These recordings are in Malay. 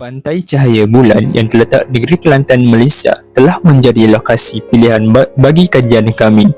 Pantai Cahaya Bulan yang terletak di Negeri Kelantan, Malaysia telah menjadi lokasi pilihan ba- bagi kajian kami.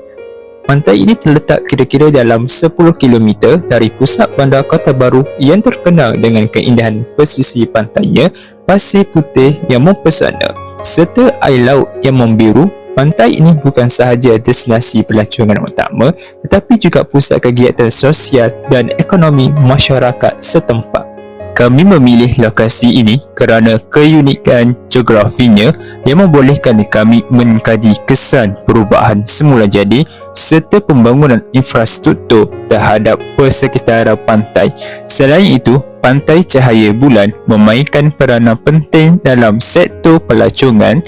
Pantai ini terletak kira-kira dalam 10 km dari pusat bandar Kota Baru yang terkenal dengan keindahan pesisir pantainya, pasir putih yang mempesona serta air laut yang membiru. Pantai ini bukan sahaja destinasi pelancongan utama tetapi juga pusat kegiatan sosial dan ekonomi masyarakat setempat. Kami memilih lokasi ini kerana keunikan geografinya yang membolehkan kami mengkaji kesan perubahan semula jadi serta pembangunan infrastruktur terhadap persekitaran pantai. Selain itu, Pantai Cahaya Bulan memainkan peranan penting dalam sektor pelancongan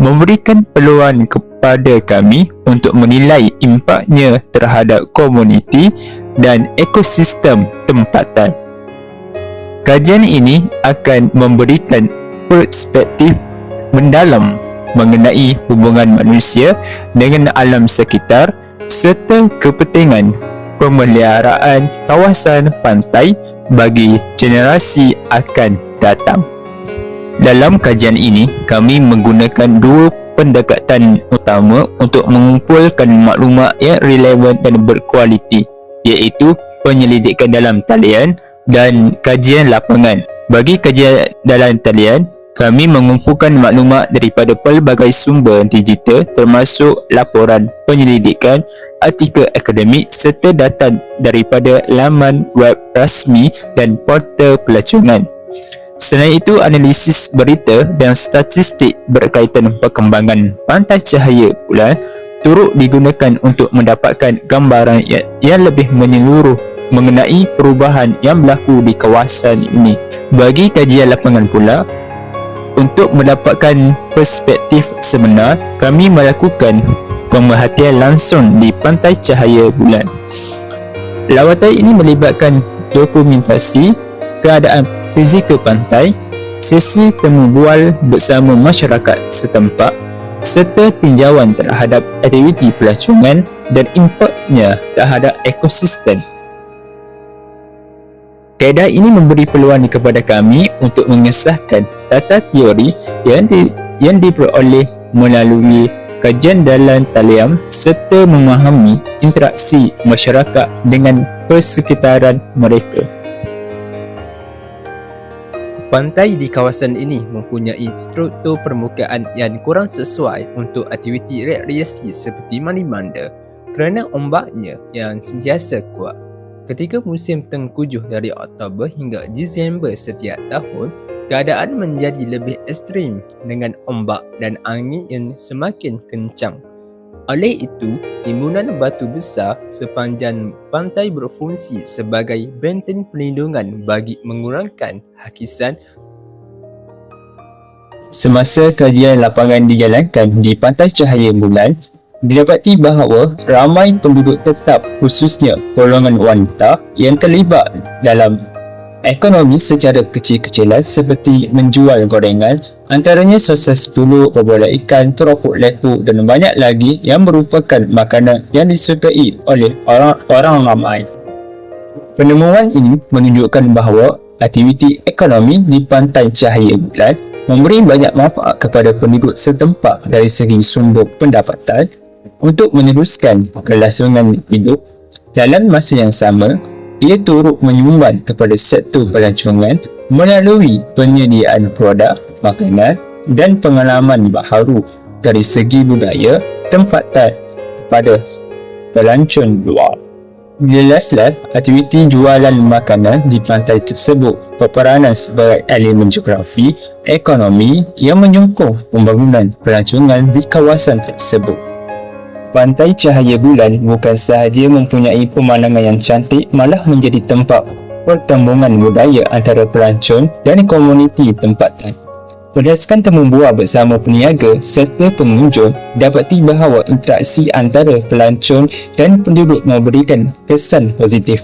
memberikan peluang kepada kami untuk menilai impaknya terhadap komuniti dan ekosistem tempatan. Kajian ini akan memberikan perspektif mendalam mengenai hubungan manusia dengan alam sekitar serta kepentingan pemeliharaan kawasan pantai bagi generasi akan datang. Dalam kajian ini, kami menggunakan dua pendekatan utama untuk mengumpulkan maklumat yang relevan dan berkualiti iaitu penyelidikan dalam talian dan kajian lapangan. Bagi kajian dalam talian, kami mengumpulkan maklumat daripada pelbagai sumber digital termasuk laporan penyelidikan, artikel akademik serta data daripada laman web rasmi dan portal pelancongan. Selain itu, analisis berita dan statistik berkaitan perkembangan pantai cahaya bulan turut digunakan untuk mendapatkan gambaran yang lebih menyeluruh mengenai perubahan yang berlaku di kawasan ini. Bagi kajian lapangan pula, untuk mendapatkan perspektif sebenar, kami melakukan pemerhatian langsung di Pantai Cahaya Bulan. Lawatan ini melibatkan dokumentasi keadaan fizikal pantai, sesi temu bual bersama masyarakat setempat serta tinjauan terhadap aktiviti pelancongan dan impaknya terhadap ekosistem Kaedah ini memberi peluang kepada kami untuk mengesahkan tata teori yang di, yang diperoleh melalui kajian dalam talian serta memahami interaksi masyarakat dengan persekitaran mereka. Pantai di kawasan ini mempunyai struktur permukaan yang kurang sesuai untuk aktiviti rekreasi seperti mandi manda kerana ombaknya yang sentiasa kuat. Ketika musim tengkujuh dari Oktober hingga Disember setiap tahun, keadaan menjadi lebih ekstrim dengan ombak dan angin yang semakin kencang. Oleh itu, timbunan batu besar sepanjang pantai berfungsi sebagai benteng perlindungan bagi mengurangkan hakisan Semasa kajian lapangan dijalankan di Pantai Cahaya Bulan, didapati bahawa ramai penduduk tetap khususnya golongan wanita yang terlibat dalam ekonomi secara kecil-kecilan seperti menjual gorengan antaranya sos peluk, berbola ikan, teropok lekuk dan banyak lagi yang merupakan makanan yang disukai oleh orang-orang ramai. Penemuan ini menunjukkan bahawa aktiviti ekonomi di pantai cahaya bulan memberi banyak manfaat kepada penduduk setempat dari segi sumber pendapatan untuk meneruskan kelangsungan hidup dalam masa yang sama ia turut menyumbang kepada sektor pelancongan melalui penyediaan produk, makanan dan pengalaman baharu dari segi budaya tempatan kepada pelancong luar. Jelaslah aktiviti jualan makanan di pantai tersebut berperanan sebagai elemen geografi, ekonomi yang menyokong pembangunan pelancongan di kawasan tersebut. Pantai Cahaya Bulan bukan sahaja mempunyai pemandangan yang cantik malah menjadi tempat pertembungan budaya antara pelancong dan komuniti tempatan. Berdasarkan temu buah bersama peniaga serta pengunjung, dapati bahawa interaksi antara pelancong dan penduduk memberikan kesan positif.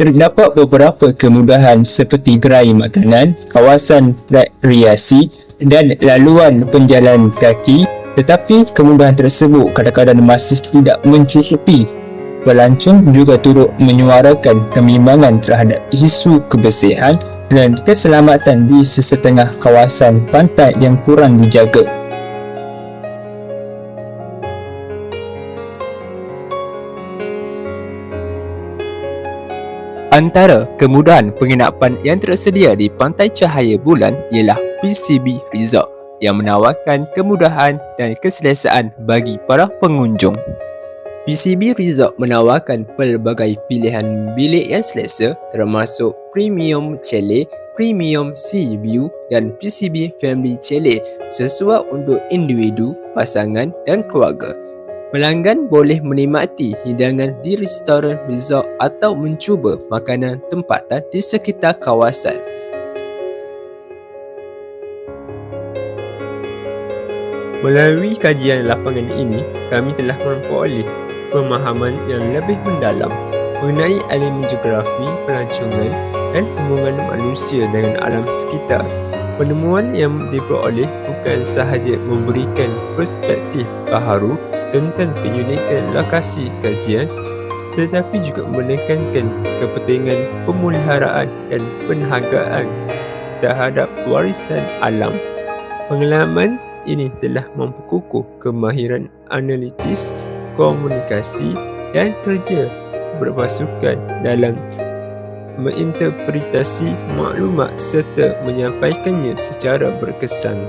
Terdapat beberapa kemudahan seperti gerai makanan, kawasan rekreasi dan laluan penjalan kaki tetapi kemudahan tersebut kadang-kadang masih tidak mencukupi. Pelancong juga turut menyuarakan kebimbangan terhadap isu kebersihan dan keselamatan di sesetengah kawasan pantai yang kurang dijaga. Antara kemudahan penginapan yang tersedia di Pantai Cahaya Bulan ialah PCB Resort yang menawarkan kemudahan dan keselesaan bagi para pengunjung. PCB Resort menawarkan pelbagai pilihan bilik yang selesa termasuk Premium Chalet, Premium Sea View dan PCB Family Chalet sesuai untuk individu, pasangan dan keluarga. Pelanggan boleh menikmati hidangan di restoran resort atau mencuba makanan tempatan di sekitar kawasan. Melalui kajian lapangan ini, kami telah memperoleh pemahaman yang lebih mendalam mengenai elemen geografi, pelancongan dan hubungan manusia dengan alam sekitar. Penemuan yang diperoleh bukan sahaja memberikan perspektif baharu tentang keunikan lokasi kajian tetapi juga menekankan kepentingan pemeliharaan dan penghargaan terhadap warisan alam. Pengalaman ini telah memperkukuh kemahiran analitis, komunikasi dan kerja berpasukan dalam menginterpretasi maklumat serta menyampaikannya secara berkesan.